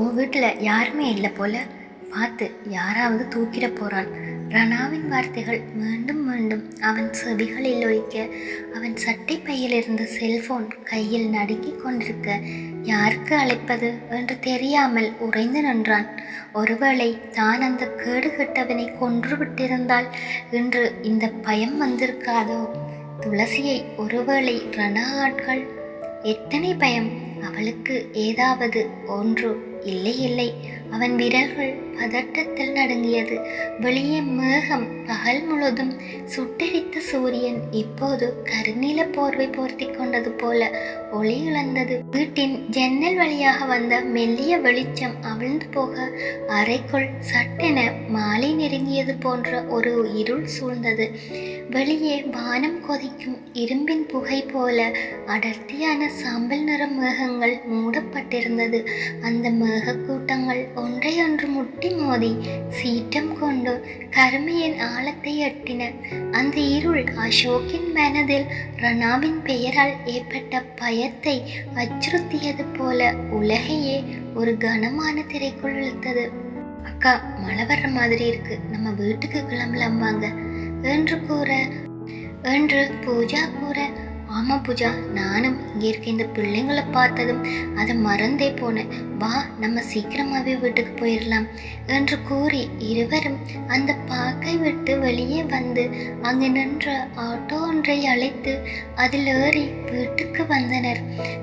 உன் வீட்டில் யாருமே இல்லை போல. பார்த்து யாராவது தூக்கிட போறான். ரணாவின் வார்த்தைகள் மீண்டும் மீண்டும் அவன் செவிகளில் ஒழிக்க அவன் சட்டை பையில் இருந்த செல்போன் கையில் நடுங்கிக் கொண்டிருக்க யாருக்கு அழைப்பது என்று தெரியாமல் உறைந்து நின்றான். ஒருவேளை தான் அந்த கேடு கெட்டவனை கொன்று விட்டிருந்தால் இன்று இந்த பயம் வந்திருக்காதோ? துளசியை ஒருவேளை ரணா ஆட்கள்? எத்தனை பயம்? அவளுக்கு ஏதாவது ஒன்று இல்லை இல்லை. அவன் விரல்கள் பதட்டத்தில் நடுங்கியது. வெளியே மேகம் பகல் முழுதும் சுட்டெரித்த சூரியன் இப்போது கருநீல போர்வை போர்த்தி கொண்டது போல ஒளி இழந்தது. வீட்டின் ஜன்னல் வழியாக வந்த மெல்லிய வெளிச்சம் அவிழ்ந்து போக அறைக்குள் சட்டென மாலை நெருங்கியது போன்ற ஒரு இருள் சூழ்ந்தது. வெளியே வானம் கொதிக்கும் இரும்பின் புகை போல அடர்த்தியான சாம்பல் நிற மேகங்கள் மூடப்பட்டிருந்தது. அந்த மேகக்கூட்டங்கள் ஒன்றையொன்று முட்டி மோதி சீற்றம் கொண்டு கருமையின் ஆழத்தை எட்டின. அந்த இருள் அசோக்கின் மனதில் ரணாவின் பெயரால் ஏற்பட்ட பயத்தை அச்சுறுத்தியது போல உலகையே ஒரு கனமான திரைக்குள் இழுத்தது. அக்கா மழை வர்ற மாதிரி இருக்கு. நம்ம வீட்டுக்கு கிளம்பலாம் வாங்க என்று கூற என்று பூஜா கூற ஆமாம் பூஜா நானும் இங்கே இருக்க இந்த பிள்ளைங்களை பார்த்ததும் அதை மறந்தே போனேன். வா நம்ம சீக்கிரமாகவே வீட்டுக்கு போயிடலாம் என்று கூறி இருவரும் அந்த பாக்கை விட்டு வெளியே வந்து அங்கு நின்ற ஆட்டோ ஒன்றை அழைத்து அதில் ஏறி வீட்டுக்கு வந்தனர்.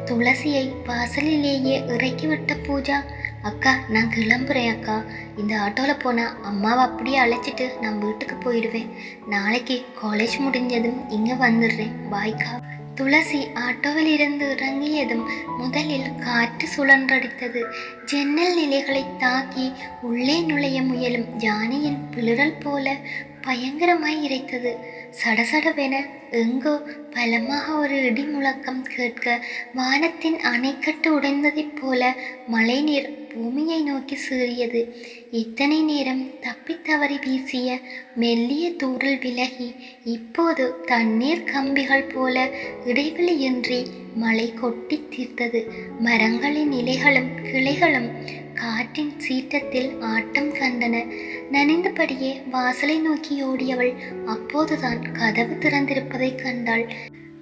துளசியை வாசலிலேயே இறக்கிவிட்ட பூஜா அக்கா நான் கிளம்புறேன் அக்கா. இந்த ஆட்டோவில் போனால் அம்மாவை அப்படியே அழைச்சிட்டு நான் வீட்டுக்கு போயிடுவேன். நாளைக்கு காலேஜ் முடிஞ்சதும் இங்கே வந்துடுறேன். பாய்க்கா துளசி ஆட்டோவில் இருந்து இறங்கியதும் முதலில் காற்று சுழன்றடித்தது. ஜன்னல் நிலைகளை தாக்கி உள்ளே நுழைய முயலும் யானையின் பிளிரல் போல பயங்கரமாய் இறைத்தது. சடசடவென எங்கோ பலமாக ஒரு இடி முழக்கம் கேட்க வானத்தின் அணைக்கட்டு உடைந்ததைப் போல மழைநீர் பூமியை நோக்கி சீறியது இத்தனை நேரம் தப்பித்தவறி வீசிய மெல்லிய தூறல் விலகி இப்போது தண்ணீர் கம்பிகள் போல இடைவெளியின்றி மழை கொட்டி தீர்த்தது. மரங்களின் இலைகளும் கிளைகளும் காற்றின் சீற்றத்தில் ஆட்டம் கண்டன. நனைந்தபடியே வாசலை நோக்கி ஓடியவள் அப்போதுதான் கதவு திறந்திருப்பதை கண்டாள்.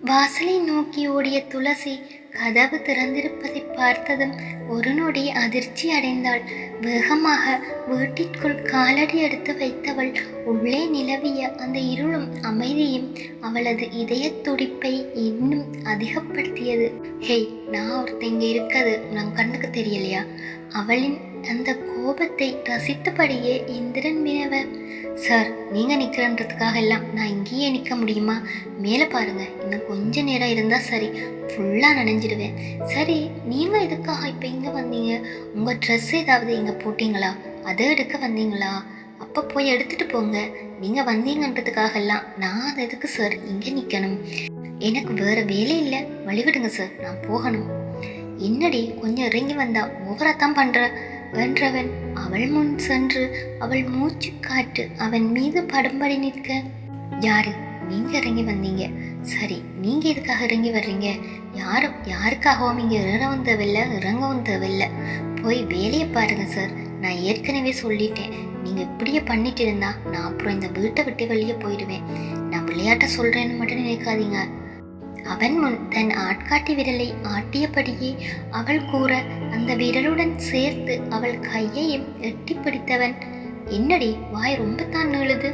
வாசலை நோக்கி ஓடிய துளசி கதவு திறந்திருப்பதை பார்த்ததும் ஒரு நொடி அதிர்ச்சி அடைந்தாள். வேகமாக வீட்டிற்குள் காலடி எடுத்து வைத்தவள் உள்ளே நிலவிய அந்த இருளும் அமைதியும் அவளது இதய துடிப்பை இன்னும் அதிகப்படுத்தியது. ஹேய் நான் ஒருத்தன் இங்கே இருக்கிறது. நம் கண்ணுக்கு தெரியலையா? அவளின் அந்த கோபத்தை ரசித்தபடியே இந்திரன் மீனவர் சார் நீங்கள் நிற்கிறன்றதுக்காக எல்லாம் நான் இங்கேயே நிற்க முடியுமா? மேலே பாருங்க இன்னும் கொஞ்ச நேரம் இருந்தால் சரி ஃபுல்லாக நனைஞ்சிடுவேன். சரி நீங்கள் எதுக்காக இப்போ இங்கே வந்தீங்க? உங்கள் ட்ரெஸ் ஏதாவது இங்கே போட்டிங்களா? அதை எடுக்க வந்தீங்களா? அப்போ போய் எடுத்துட்டு போங்க. நீங்கள் வந்தீங்கன்றதுக்காக எல்லாம் நான் அது எதுக்கு சார் இங்கே நிற்கணும் எனக்கு வேற வேலை இல்லை. வழிவிடுங்க சார் நான் போகணும். என்னடி கொஞ்சம் இறங்கி வந்தா தான் பண்ற? என்றவன் அவள் முன் சென்று அவள் மூச்சு காற்று அவன் மீது படும்படி நிற்க. யாரு? நீங்க இறங்கி வந்தீங்க. சரி நீங்க எதுக்காக இறங்கி வர்றீங்க? யாரும் யாருக்காகவும் இங்க ஏறவும் தேவையில்ல இறங்கவும் தேவையில்ல. போய் வேலையை பாருங்க சார் நான் ஏற்கனவே சொல்லிட்டேன். நீங்க இப்படியே பண்ணிட்டு இருந்தா நான் அப்புறம் இந்த வீட்டை விட்டு வெளியே போயிடுவேன். நான் விளையாட்ட சொல்றேன்னு மட்டும் நினைக்காதீங்க. அவன் முன் தன் ஆட்காட்டி விரலை ஆட்டியபடியே அவள் கூற அந்த விரலுடன் சேர்த்து அவள் கையையும் எட்டி பிடித்தவன். என்னடி வாய் ரொம்ப தான் நீளுது.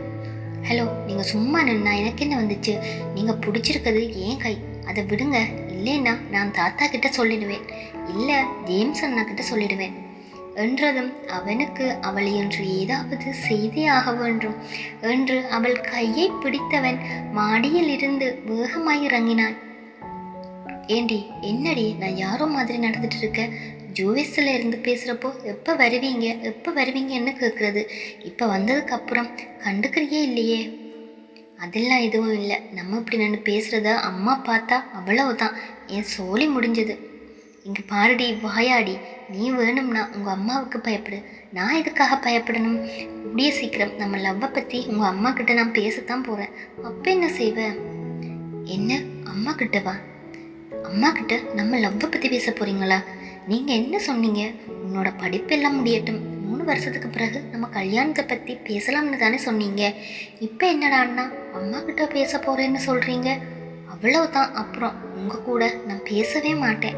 ஹலோ நீங்கள் சும்மா நின்னா எனக்கு என்ன வந்துச்சு? நீங்கள் பிடிச்சிருக்கிறது ஏன் கை? அதை விடுங்க. இல்லைன்னா நான் தாத்தா கிட்ட சொல்லிடுவேன். இல்லை ஜேம்ஸ் அண்ணா கிட்ட சொல்லிடுவேன். என்றதும் அவனுக்கு அவள் என்று ஏதாவது செய்தே ஆக வேண்டும் என்று அவள் கையை பிடித்தவன் மாடியில் இருந்து வேகமாய் இறங்கினான். ஏண்டி என்னடி? நான் யாரோ மாதிரி நடந்துட்டு இருக்கேன் ஜூவிஸில் இருந்து பேசுகிறப்போ எப்போ வருவீங்க? எப்போ வருவீங்கன்னு கேட்குறது இப்போ வந்ததுக்கு அப்புறம் கண்டுக்கிறியே இல்லையே. அதெல்லாம் எதுவும் இல்லை. நம்ம இப்படி நின்று பேசுகிறத அம்மா பார்த்தா அவ்வளவுதான். என் சோழி முடிஞ்சது. இங்கே பாருடி வாயாடி. நீ வேணும்னா உங்கள் அம்மாவுக்கு பயப்படு. நான் எதுக்காக பயப்படணும்? கூடிய சீக்கிரம் நம்ம லவ்வை பற்றி உங்கள் அம்மா கிட்ட நான் பேசத்தான் போகிறேன் அப்போ என்ன செய்வேன் என்ன? அம்மா கிட்ட வா. அம்மா கிட்ட நம்ம லவ்வை பற்றி பேச போகிறீங்களா நீங்கள் என்ன சொன்னீங்க? உன்னோட படிப்பெல்லாம் முடியட்டும். மூணு வருஷத்துக்கு பிறகு நம்ம கல்யாணத்தை பற்றி பேசலாம்னு தானே சொன்னீங்க. இப்போ என்னடான்னா அம்மா கிட்ட பேச போறேன்னு சொல்றீங்க. அவ்வளவுதான். அப்புறம் உங்க கூட நான் பேசவே மாட்டேன்.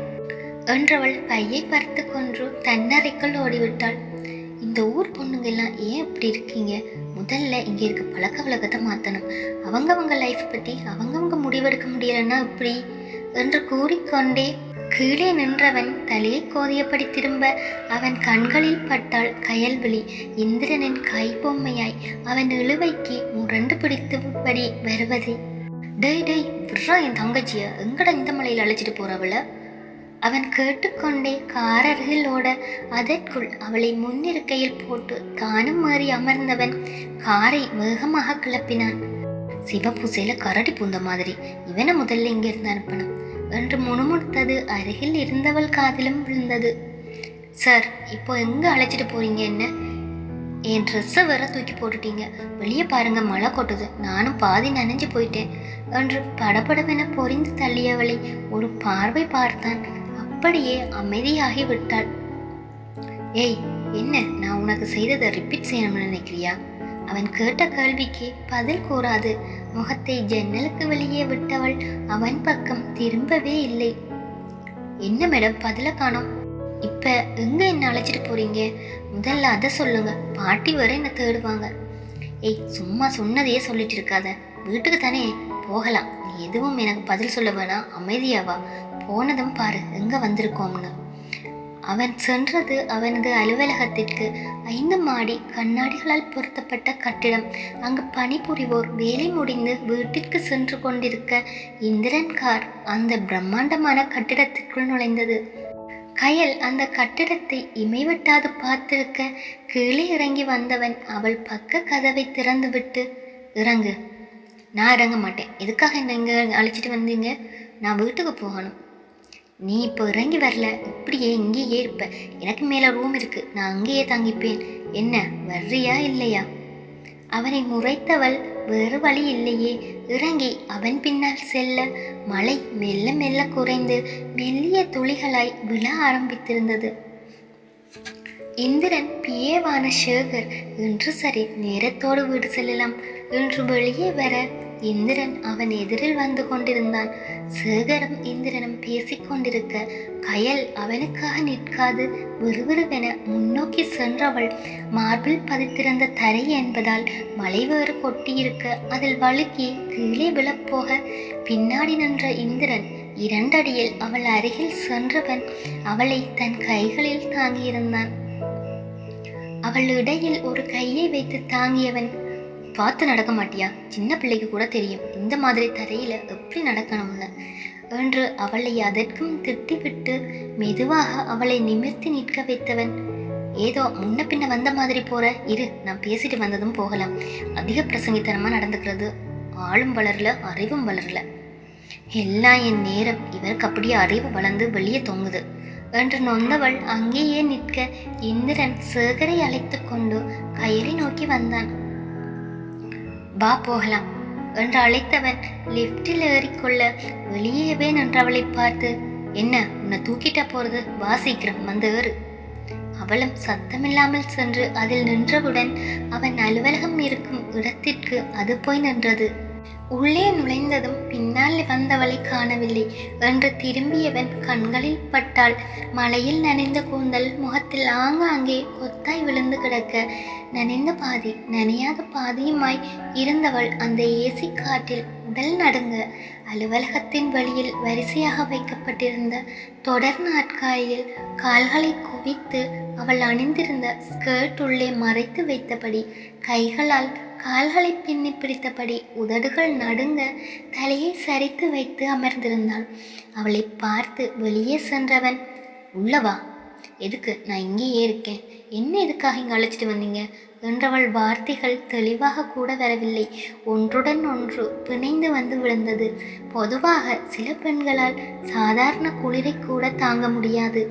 என்றவள் பையை பறித்து கொன்று தன்னறைக்குள் ஓடிவிட்டாள். இந்த ஊர் பொண்ணுங்க எல்லாம் ஏன் இப்படி இருக்கீங்க? முதல்ல இங்க இருக்க பழக்க வழக்கத்தை மாத்தணும். அவங்கவங்க லைஃப் பத்தி அவங்கவங்க முடிவெடுக்க முடியலன்னா இப்படி என்று கூறிக்கொண்டே கீழே நின்றவன் தலையை கோதியபடி திரும்ப அவன் கண்களில் பட்டால் கயல்விழி இந்திரனின் கைபொம்மையாய் அவன் இழுவைக்கு முரண்டு பிடித்தபடி வருவது. டேய் டேய் விட்றா என் தங்கச்சிய. எங்கட இந்த மலையில் அழைச்சிட்டு போறவள அவன் கேட்டுக்கொண்டே கார் அருகில் ஓட அதற்குள் அவளை முன்னிருக்கையில் போட்டு தானும் மாறி அமர்ந்தவன் காரை வேகமாக கிளப்பினான். சிவபூசையில கரடி பூந்த மாதிரி. இவனை முதல்ல இங்கிருந்து அனுப்பணும். என்று முணுமுணுத்தது. அருகில் இருந்தவள் காதிலும் விழுந்தது. சார் இப்போ எங்க அழைச்சிட்டு போறீங்க என்ன? என் ட்ரெஸ்ஸை வேற தூக்கி போட்டுட்டீங்க. வெளியே பாருங்க மழை கொட்டுது. நானும் பாதி நனைஞ்சு போயிட்டேன். என்று படபடவென பொறிந்து தள்ளியவளை ஒரு பார்வை பார்த்தான். அப்படியே அமைதியாகி விட்டாள். ஏய் என்ன? நான் உனக்கு செய்ததை ரிப்பீட் செய்யணும்னு நினைக்கிறியா? அவன் கேட்ட கேள்விக்கு பதில் கூறாது. முகத்தை ஜன்னலுக்கு வெளியே விட்டவள் அவன் பக்கம் திரும்பவே இல்லை. என்ன மேடம் பதில காணோம்? இப்ப எங்க என்ன அழைச்சிட்டு போறீங்க? முதல்ல அதை சொல்லுங்க. பாட்டி வர என்ன தேடுவாங்க? ஏய் சும்மா சொன்னதையே சொல்லிட்டு இருக்காத. வீட்டுக்கு தானே போகலாம். நீ எதுவும் எனக்கு பதில் சொல்ல வேணாம். அமைதியாவா போனதும் பாரு எங்க வந்திருக்கோம்னு. அவன் சென்றது அவனது அலுவலகத்திற்கு ஐந்து மாடி கண்ணாடிகளால் பொருத்தப்பட்ட கட்டிடம். அங்கு பணிபுரிவோர் வேலை முடிந்து வீட்டிற்கு சென்று கொண்டிருக்க இந்திரன் கார் அந்த பிரம்மாண்டமான கட்டிடத்திற்குள் நுழைந்தது. கயல் அந்த கட்டிடத்தை இமைவிட்டாது பார்த்திருக்க கீழே இறங்கி வந்தவன் அவள் பக்க கதவை திறந்துவிட்டு இறங்கு. நான் இறங்க மாட்டேன். எதுக்காக என்ன இங்கே அழைச்சிட்டு வந்தீங்க? நான் வீட்டுக்கு போகணும். நீ இப்போ இறங்கி வரல. இப்படியே இங்கேயே இருப்ப. எனக்கு மேலே ரூம் இருக்கு. நான் அங்கேயே தங்கிப்பேன். என்ன வர்றியா இல்லையா? அவனை முறைத்தவள் வேறு வழி இல்லையே. இறங்கி அவன் பின்னால் செல்ல. மழை மெல்ல மெல்ல குறைந்து மெல்லிய துளிகளாய் விழ ஆரம்பித்திருந்தது. இந்திரன் பிஏவான சேகர் இன்று சரி நேரத்தோடு வீடு செல்லலாம். இன்று வெளியே வர இந்திரன் அவன் எதிரில் வந்து கொண்டிருந்தான். சேகரும் இந்திரனும் பேசிக் கொண்டிருக்க கயல் அவனுக்காக நிற்காது விறுவிறுவென முன்னோக்கி சென்றவள். மார்பில் பதித்திருந்த தரை என்பதால் மலைவேறு கொட்டியிருக்க அதில் வழுக்கி கீழே விழப்போக. பின்னாடி நின்ற இந்திரன் இரண்டடியில் அவள் அருகில் சென்றவன் அவளை தன் கைகளில் தாங்கியிருந்தான். அவள் இடையில் ஒரு கையை வைத்து தாங்கியவன் பார்த்து நடக்க மாட்டியா? சின்ன பிள்ளைக்கு கூட தெரியும். இந்த மாதிரி தரையில எப்படி நடக்கணும்னு. என்று அவளை அதற்கும் திட்டிவிட்டு மெதுவாக அவளை நிமிர்த்தி நிற்க வைத்தவன் ஏதோ முன்ன பின்ன வந்த மாதிரி போற. இரு நான் பேசிட்டு வந்ததும் போகலாம். அதிக பிரசங்கித்தனமா நடந்துக்கிறது. ஆளும் வளரல அறிவும் வளரல. எல்லாம் என் நேரம் இவருக்கு அப்படியே அறிவு வளர்ந்து வெளியே தொங்குது என்று நொந்தவள் அங்கேயே நிற்க இந்திரன் சேகரை அழைத்து கொண்டு கயலை நோக்கி வந்தான். வா போகலாம் என்று அழைத்தவன் லிப்டில் ஏறிக்கொள்ள வெளியேவே நின்றவளை பார்த்து என்ன உன்னை தூக்கிட்ட போறது? வா சீக்கிரம் வந்து ஏறு. அவளும் சத்தமில்லாமல் சென்று அதில் நின்றவுடன் அவன் அலுவலகம் இருக்கும் இடத்திற்கு அது போய் நின்றது. உள்ளே நுழைந்ததும் பின்னால் வந்தவளை காணவில்லை என்று திரும்பியவன் கண்களில் பட்டாள். மலையில் நனைந்த கூந்தல் முகத்தில் ஆங்காங்கே கொத்தாய் விழுந்து கிடக்க நனைந்த பாதி நனையாத பாதியுமாய் இருந்தவள் அந்த ஏசி காற்றில் உடல் நடுங்க அலுவலகத்தின் வழியில் வரிசையாக வைக்கப்பட்டிருந்த தொடர் நாட்காலியில் கால்களை குவித்து அவள் அணிந்திருந்த ஸ்கர்ட் உள்ளே மறைத்து வைத்தபடி கைகளால் கால்களை பின்னி பிடித்தபடி உதடுகள் நடுங்க தலையை சரித்து வைத்து அமர்ந்திருந்தாள். அவளை பார்த்து வெளியே சென்றவன் உள்ளவா எதுக்கு? நான் இங்கேயே இருக்கேன். என்ன எதுக்காக இங்கே அழைச்சிட்டு வந்தீங்க? என்றவள் வார்த்தைகள் தெளிவாக கூட வரவில்லை. ஒன்றுடன் ஒன்று பிணைந்து வந்து விழுந்தது. பொதுவாக சில பெண்களால் சாதாரண குளிரை கூட தாங்க முடியாது.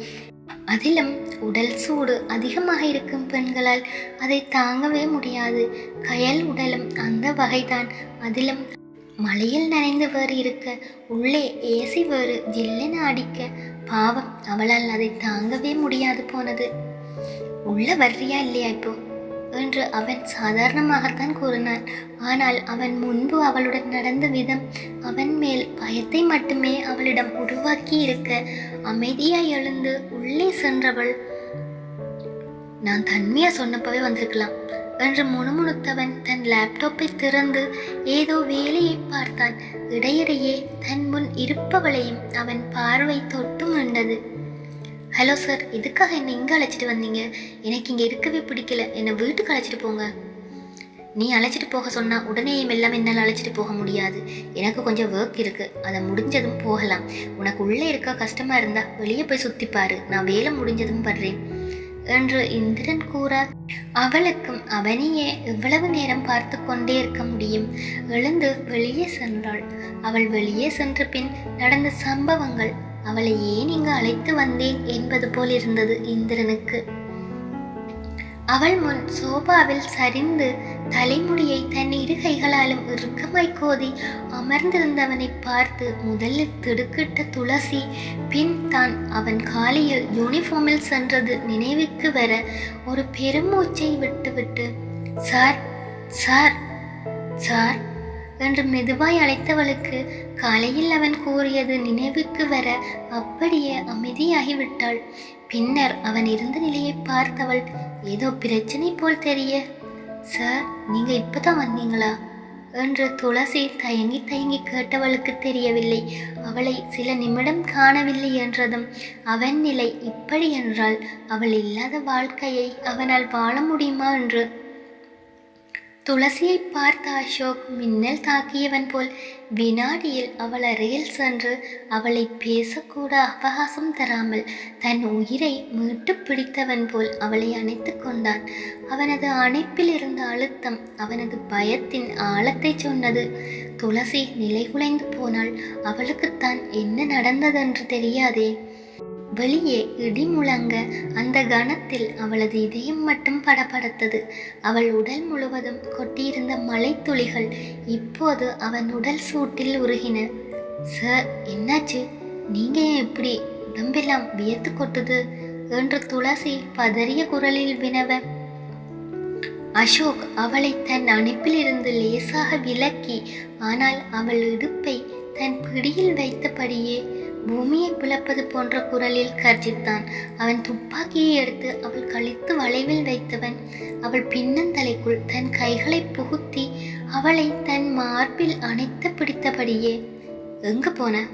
அதிலும் உடல் சூடு அதிகமாக இருக்கும் பெண்களால் அதை தாங்கவே முடியாது. கயல் உடலும் அந்த வகைதான். அதிலும் மழையில் நனைந்து வேறு இருக்க உள்ளே ஏசி வேறு ஜில்லென அடிக்க பாவம் அவளால் அதை தாங்கவே முடியாது போனது. உள்ள வர்றியா இல்லையா இப்போ? என்று அவன் சாதாரணமாகத்தான் கூறினான். ஆனால் அவன் முன்பு அவளுடன் நடந்த விதம் அவன் மேல் பயத்தை மட்டுமே அவளிடம் உருவாக்கி இருக்க அமைதியாய் எழுந்து உள்ளே சென்றவள் நான் தன்மையா சொன்னப்பவே வந்திருக்கலாம் என்று முணுமுணுத்தவன் தன் லேப்டாப்பை திறந்து ஏதோ வேலையை பார்த்தான். இடையிடையே தன் முன் இருப்பவளையும் அவன் பார்வை தொட்டு மண்டது ஹலோ சார் எதுக்காக என்னை இங்கே அழைச்சிட்டு வந்தீங்க? எனக்கு இங்கே இருக்கவே பிடிக்கல. என்னை வீட்டுக்கு அழைச்சிட்டு போங்க. நீ அழைச்சிட்டு போக சொன்னால் உடனே எல்லாம் என்னால் அழைச்சிட்டு போக முடியாது. எனக்கு கொஞ்சம் ஒர்க் இருக்குது அதை முடிஞ்சதும் போகலாம். உனக்கு உள்ளே இருக்க கஷ்டமாக இருந்தால் வெளியே போய் சுற்றிப்பாரு நான் வேலை முடிஞ்சதும் வர்றேன். என்று இந்திரன் கூற அவளுக்கும் அவனையே எவ்வளவு நேரம் பார்த்து கொண்டே இருக்க முடியும். எழுந்து வெளியே சென்றாள். அவள் வெளியே சென்ற பின் நடந்த சம்பவங்கள் அவளை ஏன் இங்கு அழைத்து வந்தேன் என்பது போல் இருந்தது இந்திரனுக்கு. அவள் முன் சோபாவில் சரிந்து தலைமுடியை தன் இரு கைகளாலும் இறுக்கமாய் கோதி அமர்ந்திருந்தவனை பார்த்து முதலில் திடுக்கிட்ட துளசி பின் தான் அவன் காலையில் யூனிஃபார்மில் சென்றது நினைவுக்கு வர ஒரு பெருமூச்சை விட்டுவிட்டு சார் சார் சார் என்று மெதுவாய் அழைத்தவளுக்கு காலையில் அவன் கூறியது நினைவுக்கு வர அப்படியே அமைதியாகிவிட்டாள். பின்னர் அவன் இருந்த நிலையை பார்த்தவள் ஏதோ பிரச்சனை போல் தெரிய. சார் நீங்க இப்பதான் வந்தீங்களா? என்று துளசி தயங்கி தயங்கி கேட்டவளுக்கு தெரியவில்லை. அவளை சில நிமிடம் காணவில்லை என்றதும் அவன் நிலை இப்படி என்றால் அவள் இல்லாத வாழ்க்கையை அவனால் வாழ முடியுமா? என்று துளசியை பார்த்த அசோக் மின்னல் தாக்கியவன் போல் வினாடியில் அவள் அருகில் சென்று அவளை பேசக்கூட அவகாசம் தராமல் தன் உயிரை மீட்டு பிடித்தவன் போல் அவளை அணைத்து கொண்டான். அவனது அணைப்பில் இருந்த அழுத்தம் அவனது பயத்தின் ஆழத்தை சொன்னது. துளசி நிலைகுலைந்து போனால் அவளுக்குத்தான் என்ன நடந்ததென்று தெரியாதே. வெளியே இடி முழங்க அந்த கணத்தில் அவளது இதயம் மட்டும் படபடத்தது. அவள் உடல் முழுவதும் கொட்டியிருந்த மலைத்துளிகள் இப்போது அவன் உடல் சூட்டில் உருகின. சார் என்னாச்சு? நீங்க எப்படி உடம்பெல்லாம் வியத்து கொட்டுது? என்று துளசி பதறிய குரலில் வினவ. அசோக் அவளை தன் அணைப்பிலிருந்து லேசாக விலக்கி ஆனால் அவள் இடுப்பை தன் பிடியில் வைத்தபடியே பூமியை பிளப்பது போன்ற குரலில் கர்ஜித்தான். அவன் துப்பாக்கியை எடுத்து அவள் கழித்து வளைவில் வைத்தவன். அவள் பின்னந்தலைக்குள் தன் கைகளை புகுத்தி அவளை தன் மார்பில் அணைத்து பிடித்தபடியே எங்கு போன?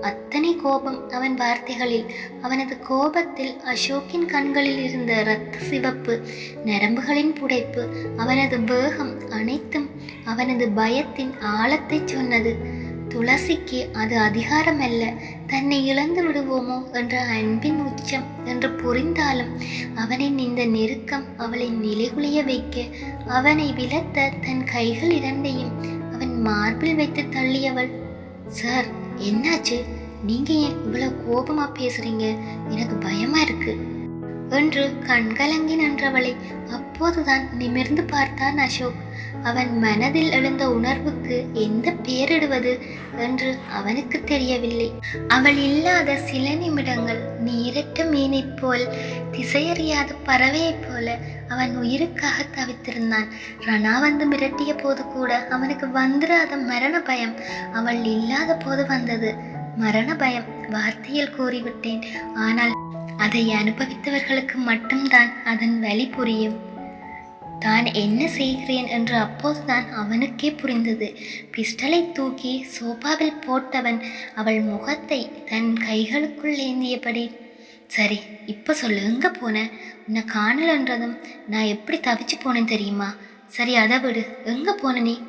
அத்தனை கோபம் அவன் வார்த்தைகளில் அவனது கோபத்தில் அசோக்கின் கண்களில் இருந்த இரத்த சிவப்பு நரம்புகளின் புடைப்பு அவனது வேகம் அனைத்தும் அவனது பயத்தின் ஆழத்தை சொன்னது. துளசிக்கு அது அதிகாரமல்ல. தன்னை இழந்து விடுவோமோ என்ற அன்பின் உச்சம் என்று புரிந்தாலும் அவனின் இந்த நெருக்கம் அவளை நிலைகுலிய வைக்க அவனை விலத்த தன் கைகள் இரண்டையும் அவன் மார்பில் வைத்து தள்ளியவள் சார் என்னாச்சு? நீங்க ஏன் இவ்வளவு கோபமா பேசுறீங்க? எனக்கு பயமா இருக்கு. என்று கண்கலங்கி நின்றவளை அப்போதுதான் நிமிர்ந்து பார்த்தான் அசோக். அவன் மனதில் எழுந்த உணர்வுக்கு எந்த பேரிடுவது என்று அவனுக்கு தெரியவில்லை. அவள் இல்லாத சில நிமிடங்கள் நீரற்ற மீனைப் போல் திசையறியாத பறவையைப் போல அவன் உயிருக்காக தவித்திருந்தான். ரணா வந்து மிரட்டிய போது கூட அவனுக்கு வந்துடாத மரண பயம் அவள் இல்லாத போது வந்தது. மரண பயம் வார்த்தையில் கூறிவிட்டேன். ஆனால் அதை அனுபவித்தவர்களுக்கு மட்டும்தான் அதன் வலி புரியும். தான் என்ன செய்கிறேன்? என்று அப்போதுதான் அவனுக்கே புரிந்தது. பிஸ்டலை தூக்கி சோபாவில் போட்டவன் அவள் முகத்தை தன் கைகளுக்குள் ஏந்தியபடி சரி இப்போ சொல்லு எங்கே போன? உன்னை காணலன்றதும் நான் எப்படி தவிச்சு போனேன் தெரியுமா? சரி அதை விடு. எங்கே போன நீ?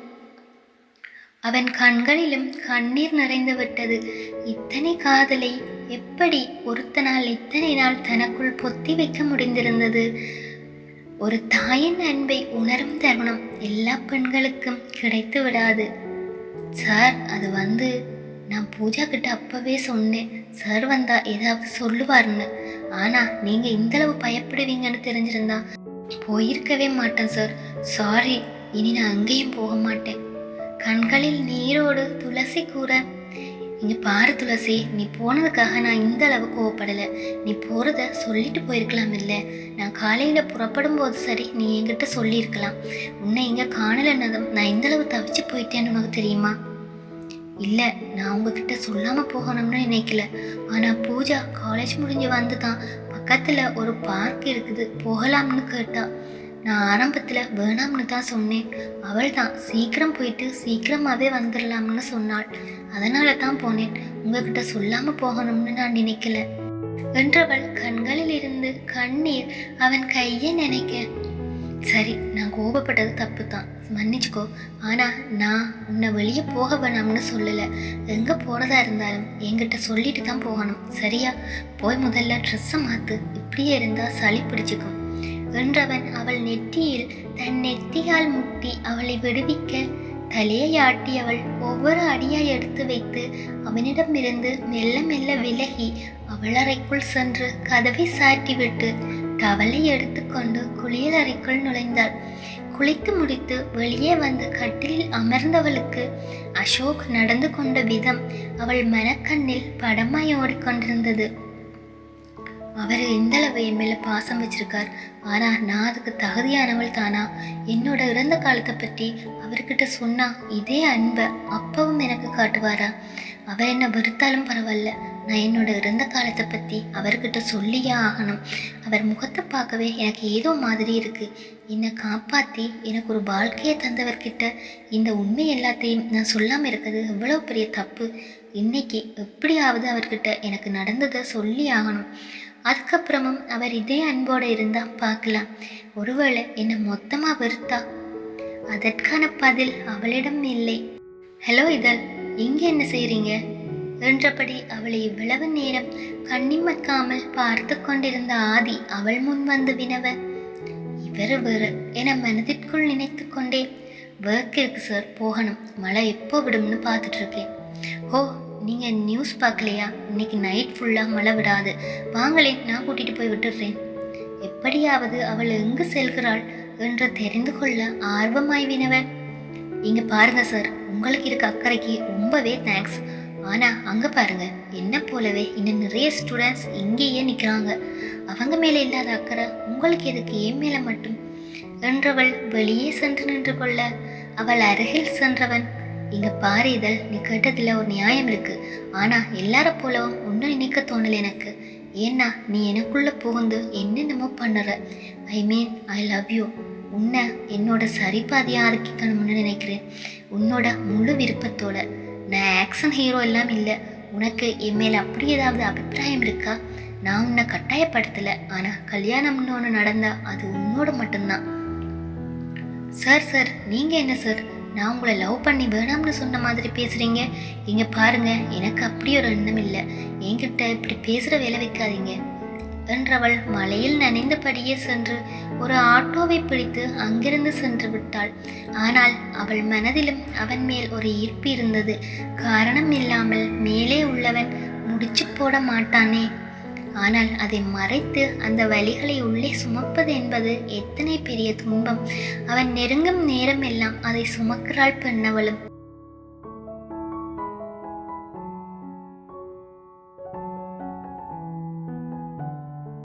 அவன் கண்களிலும் கண்ணீர் நிறைந்து விட்டது. இத்தனை காதலை எப்படி ஒருத்தனால் இத்தனை நாள் தனக்குள் பொத்தி வைக்க முடிந்திருந்தது? ஒரு தாயின் அன்பை உணரும் தருணம் எல்லா பெண்களுக்கும் கிடைத்து விடாது. சார் அது வந்து நான் பூஜா கிட்ட அப்பவே சொன்னேன். சார் வந்தா ஏதாவது சொல்லுவாருன்னு. ஆனா நீங்க இந்த அளவு பயப்படுவீங்கன்னு தெரிஞ்சிருந்தா போயிருக்கவே மாட்டேன் சார். சாரி இனி நான் அங்கேயும் போக மாட்டேன். கண்களில் நீரோடு துளசி கூற இங்க பாரு துளசி நீ போனதுக்காக நான் இந்த அளவு கோவப்படலை. நீ போறத சொல்லிட்டு போயிருக்கலாம் இல்ல. நான் காலையில புறப்படும் போது சரி நீ என்கிட்ட சொல்லியிருக்கலாம். உன்னை இங்க காணலன்னதும் நான் இந்த அளவு தவிச்சு போயிட்டேன்னு உனக்கு தெரியுமா? இல்ல நான் உங்ககிட்ட சொல்லாம போகணும்னு நினைக்கல. ஆனா பூஜா காலேஜ் முடிஞ்சு வந்து தான் பக்கத்துல ஒரு பார்க் இருக்குது போகலாம்னு கேட்டா நான் ஆரம்பத்தில் வேணாம்னு தான் சொன்னேன். அவள் தான் சீக்கிரம் போயிட்டு சீக்கிரமாகவே வந்துடலாம்னு சொன்னாள். அதனால தான் போனேன். உங்ககிட்ட சொல்லாமல் போகணும்னு நான் நினைக்கல. என்றவள் கண்களில் இருந்து கண்ணீர் அவன் கையை நினைக்க சரி நான் கோபப்பட்டது தப்பு தான் மன்னிச்சுக்கோ. ஆனால் நான் உன்னை வெளியே போக வேணாம்னு சொல்லலை. எங்கே போகிறதா இருந்தாலும் என்கிட்ட சொல்லிட்டு தான் போகணும். சரியா? போய் முதல்ல ட்ரெஸ்ஸை மாற்று இப்படியே இருந்தால் சளி பிடிச்சிக்கும். என்றவன் அவள் நெற்றியில் தன் நெத்தியால் முட்டி அவளை விடுவிக்க தலையை ஆட்டியவள் ஒவ்வொரு அடியாய் எடுத்து வைத்து அவனிடமிருந்து மெல்ல மெல்ல விலகி அவள் அறைக்குள் சென்று கதவை சாட்டிவிட்டு டவலை எடுத்துக்கொண்டு குளியலறைக்குள் நுழைந்தாள். குளித்து முடித்து வெளியே வந்து கட்டிலில் அமர்ந்தவளுக்கு அசோக் நடந்து கொண்ட விதம் அவள் மனக்கண்ணில் படமாய் ஓடிக்கொண்டிருந்தது. அவர் எந்தளவு என் மேல பாசம் வச்சிருக்கார்? ஆனா நான் அதுக்கு தகுதியானவள் தானா? என்னோட இறந்த காலத்தை பற்றி அவர்கிட்ட சொன்னா இதே அன்பை அப்பவும் எனக்கு காட்டுவாரா? அவர் என்ன வெறுத்தாலும் பரவாயில்ல. நான் என்னோட இறந்த காலத்தை பற்றி அவர்கிட்ட சொல்லியே ஆகணும். அவர் முகத்தை பார்க்கவே எனக்கு ஏதோ மாதிரி இருக்குது என்னை காப்பாற்றி எனக்கு ஒரு வாழ்க்கையை தந்தவர்கிட்ட இந்த உண்மை எல்லாத்தையும் நான் சொல்லாமல் இருக்கிறது எவ்வளோ பெரிய தப்பு? இன்னைக்கு எப்படியாவது அவர்கிட்ட எனக்கு நடந்ததை சொல்லி ஆகணும். அதுக்கப்புறமும் அவர் இதே அன்போடு இருந்தால் பார்க்கலாம். ஒருவேளை என்னை மொத்தமாக வெறுத்தா? அதற்கான பதில் அவளிடம் இல்லை. ஹலோ இதழ் இங்கே என்ன செய்கிறீங்க என்றபடி அவளை இவ்வளவு நேரம் கண்ணிமக்காமல் பார்த்து கொண்டிருந்த ஆதி அவள் முன் வந்து வினவ இவர் வேறு என மனதிற்குள் நினைத்து கொண்டே ஒர்க் இருக்கு சார் போகணும். மழை எப்போ விடும்னு பார்த்துட்டு இருக்கேன். ஓ நீங்கள் நியூஸ் பார்க்கலையா? இன்னைக்கு நைட் ஃபுல்லாக மழை விடாது. வாங்களேன் நான் கூட்டிகிட்டு போய் விட்டுடுறேன் எப்படியாவது அவள் எங்கு செல்கிறாள் என்று தெரிந்து கொள்ள ஆர்வமாய் வினவன் இங்கே பாருங்க சார் உங்களுக்கு இருக்க அக்கறைக்கு ரொம்பவே தேங்க்ஸ் ஆனால் அங்கே பாருங்க. என்ன போலவே இன்னும் நிறைய ஸ்டூடெண்ட்ஸ் இங்கேயே நிற்கிறாங்க அவங்க மேலே இல்லாத அக்கறை உங்களுக்கு எதுக்கு? ஏன் மேலே மட்டும் என்றவள் வெளியே சென்று நின்று கொள்ள அவள் அருகில் சென்றவன். இங்க பாரு இதழ் நீ கேட்டதுல ஒரு நியாயம் இருக்கு. ஆனா எல்லார போலவும் ஒன்றும் நினைக்க தோணல எனக்கு. ஏன்னா நீ எனக்குள்ள புகுந்து என்னென்னமோ பண்ணுற. ஐ மீன் ஐ லவ் யூ உன்னை என்னோட சரிபாதியா ஆக்கிக்கணும்னு நினைக்கிறேன். உன்னோட முழு விருப்பத்தோட. நான் ஆக்ஷன் ஹீரோ எல்லாம் இல்லை. உனக்கு என் மேல அப்படி ஏதாவது அபிப்பிராயம் இருக்கா? நான் உன்னை கட்டாயப்படுத்தலை. ஆனால் கல்யாணம்னு ஒன்று நடந்தா அது உன்னோட மட்டும்தான். சார் சார் நீங்கள் என்ன சார் நான் உங்களை லவ் பண்ணி வேணாம்னு சொன்ன மாதிரி பேசுறீங்க. இங்க பாருங்க எனக்கு அப்படி ஒரு எண்ணம் இல்லை. என்கிட்ட இப்படி பேசுற வேலை வைக்காதீங்க. என்றவள் மலையில் நனைந்தபடியே சென்று ஒரு ஆட்டோவை பிடித்து அங்கிருந்து சென்று விட்டாள். ஆனால் அவள் மனதிலும் அவன் மேல் ஒரு ஈர்ப்பு இருந்தது. காரணம் இல்லாமல் மேலே உள்ளவன் முடிச்சு போட மாட்டானே. ஆனால் அதை மறைத்து அந்த வலிகளை உள்ளே சுமப்பது என்பது எத்தனை பெரிய துன்பம். அவன் நெருங்கும் நேரம் எல்லாம் அதை சுமக்கிறாள் பெண்ணவளும்.